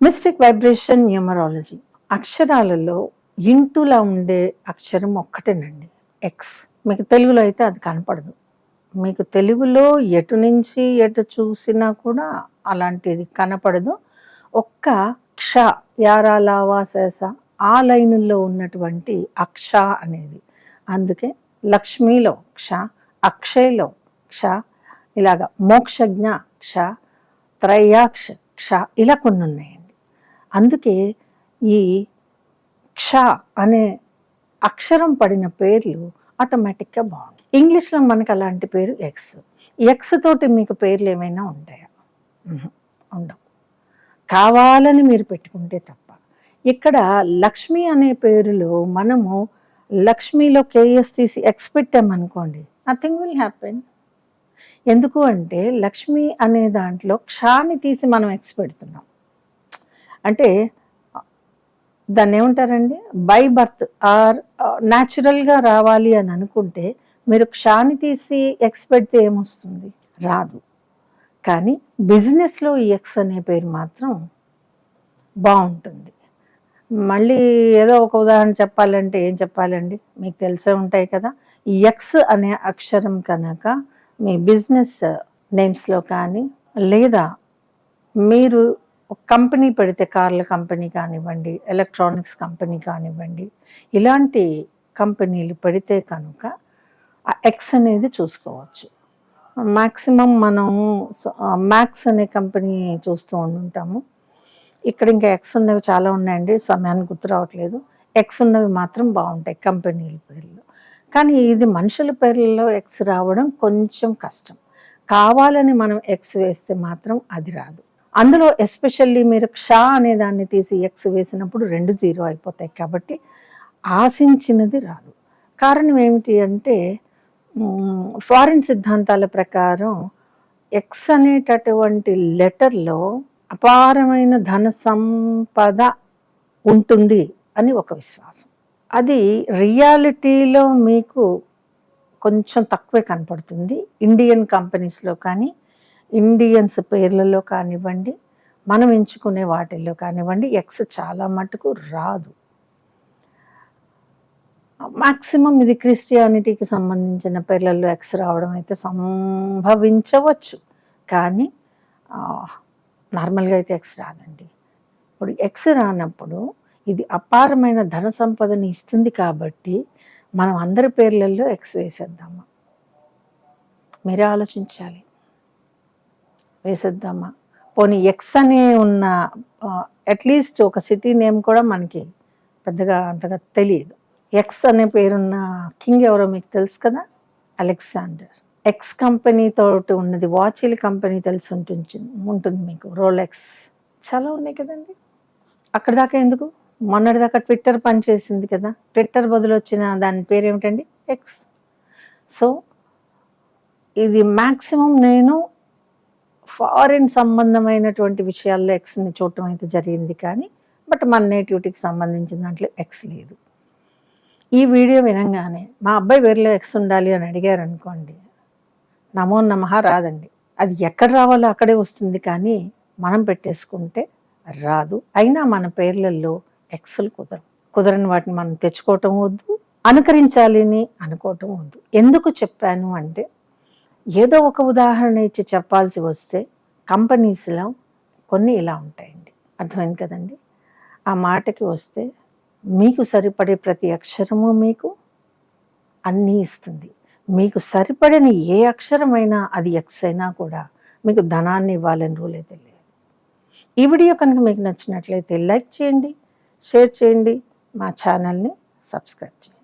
Mystic vibration numerology. అక్షరాలలో ఇంటులా ఉండే అక్షరం ఒక్కటేనండి. ఎక్స్ మీకు తెలుగులో అయితే అది కనపడదు. మీకు తెలుగులో ఎటు నుంచి ఎటు చూసినా కూడా అలాంటిది కనపడదు. ఒక్క క్ష యారా లావా శేష ఆ లైనుల్లో ఉన్నటువంటి అక్ష అనేది. అందుకే లక్ష్మిలో క్ష అక్షయ్లో క్ష ఇలాగ మోక్షజ్ఞ క్ష త్రయాక్ష క్ష ఇలా కొన్ని ఉన్నాయి అందుకే ఈ క్ష అనే అక్షరం పడిన పేర్లు ఆటోమేటిక్గా బాగుంది ఇంగ్లీష్లో మనకు అలాంటి పేరు ఎక్స్ ఎక్స్ తోటి మీకు పేర్లు ఏమైనా ఉంటాయా? ఉండవు. కావాలని మీరు పెట్టుకుంటే తప్ప. ఇక్కడ లక్ష్మి అనే పేరులో మనము లక్ష్మిలో కేఎస్ తీసి ఎక్స్ పెట్టామనుకోండి నథింగ్ విల్ హ్యాపెన్ ఎందుకు అంటే లక్ష్మి అనే దాంట్లో క్షాని తీసి మనం ఎక్స్ పెడుతున్నాం. అంటే దాన్ని ఏమంటారండి? బై బర్త్ ఆర్ న్యాచురల్గా రావాలి అని అనుకుంటే మీరు క్షాని తీసి ఎక్స్ పెడితే ఏమొస్తుంది? రాదు. కానీ బిజినెస్లో ఈ ఎక్స్ అనే పేరు మాత్రం బాగుంటుంది. మళ్ళీ ఏదో ఒక ఉదాహరణ చెప్పాలంటే ఏం చెప్పాలండి? మీకు తెలిసే ఉంటాయి కదా? ఈ ఎక్స్ అనే అక్షరం కనుక మీ బిజినెస్ నేమ్స్లో కానీ లేదా మీరు ఒక కంపెనీ పెడితే కార్ల కంపెనీ కానివ్వండి ఎలక్ట్రానిక్స్ కంపెనీ కానివ్వండి ఇలాంటి కంపెనీలు పెడితే కనుక ఆ ఎక్స్ అనేది చూసుకోవచ్చు. మ్యాక్సిమం మనం మ్యాక్స్ అనే కంపెనీ చూస్తూ ఉంటాము ఇక్కడ ఇంకా ఎక్స్ ఉన్నవి చాలా ఉన్నాయండి సమయానికి గుర్తు రావట్లేదు. ఎక్స్ ఉన్నవి మాత్రం బాగుంటాయి కంపెనీల పేర్లు. కానీ ఇది మనుషుల పేర్లలో ఎక్స్ రావడం కొంచెం కష్టం. కావాలని మనం ఎక్స్ వేస్తే మాత్రం అది రాదు. అందులో ఎస్పెషల్లీ మీరు క్ష అనే దాన్ని తీసి ఎక్స్ వేసినప్పుడు రెండు జీరో అయిపోతాయి కాబట్టి ఆశించినది రాదు. కారణం ఏమిటి అంటే ఫారిన్ సిద్ధాంతాల ప్రకారం ఎక్స్ అనేటటువంటి లెటర్లో అపారమైన ధన సంపద ఉంటుంది అని ఒక విశ్వాసం. అది రియాలిటీలో మీకు కొంచెం తక్కువే కనపడుతుంది. ఇండియన్ కంపెనీస్లో కానీ ఇండియన్స్ పేర్లలో కానివ్వండి మనం ఎంచుకునే వాటిల్లో కానివ్వండి ఎక్స్ చాలా మటుకు రాదు. మ్యాక్సిమం ఇది క్రిస్టియానిటీకి సంబంధించిన పేర్లలో ఎక్స్ రావడం అయితే సంభవించవచ్చు. కానీ నార్మల్గా అయితే ఎక్స్ రాదండి. ఇప్పుడు ఎక్స్ రానప్పుడు ఇది అపారమైన ధన సంపదని ఇస్తుంది కాబట్టి మనం అందరి పేర్లలో ఎక్స్ వేసేద్దామా. మీరే ఆలోచించాలి. వేసేద్దామా? పోనీ ఎక్స్ అనే ఉన్న అట్లీస్ట్ ఒక సిటీ నేమ్ కూడా మనకి పెద్దగా అంతగా తెలియదు. ఎక్స్ అనే పేరున్న కింగ్ ఎవరో మీకు తెలుసు కదా? అలెగ్జాండర్ ఎక్స్ కంపెనీతో ఉన్నది వాచిల కంపెనీ తెలిసి ఉంటుంది ఉంటుంది మీకు రోలెక్స్ చాలా ఉన్నాయి కదండి. అక్కడ దాకా ఎందుకు? మొన్నటి దాకా ట్విట్టర్ పనిచేసింది కదా? ట్విట్టర్ బదులు వచ్చిన దాని పేరు ఏమిటండి ఎక్స్ సో ఇది మ్యాక్సిమం నేను ఫారిన్ సంబంధమైనటువంటి విషయాల్లో ఎక్స్ని చూడటం అయితే జరిగింది కానీ బట్ మన నేటివిటీకి సంబంధించిన దాంట్లో ఎక్స్ లేదు. ఈ వీడియో వినంగానే మా అబ్బాయి వేరులో ఎక్స్ ఉండాలి అని అడిగారు అనుకోండి నమో నమః రాదండి. అది ఎక్కడ రావాలో అక్కడే వస్తుంది కానీ మనం పెట్టేసుకుంటే రాదు. అయినా మన పేర్లలో ఎక్స్లు కుదరవు. కుదరని వాటిని మనం తెచ్చుకోవటం వద్దు అనుకరించాలని అనుకోవటం వద్దు. ఎందుకు చెప్పాను అంటే ఏదో ఒక ఉదాహరణ ఇచ్చి చెప్పాల్సి వస్తే కంపెనీస్లో కొన్ని ఇలా ఉంటాయండి. అర్థమైంది కదండి? ఆ మాటకి వస్తే మీకు సరిపడే ప్రతి అక్షరము మీకు అన్నీ ఇస్తుంది. మీకు సరిపడని ఏ అక్షరమైనా అది ఎక్స్ అయినా కూడా మీకు ధనాన్ని ఇవ్వాలని రూల్ అయితే లేదు. ఈ వీడియో కనుక మీకు నచ్చినట్లయితే లైక్ చేయండి షేర్ చేయండి మా ఛానల్ని సబ్స్క్రైబ్ చేయండి.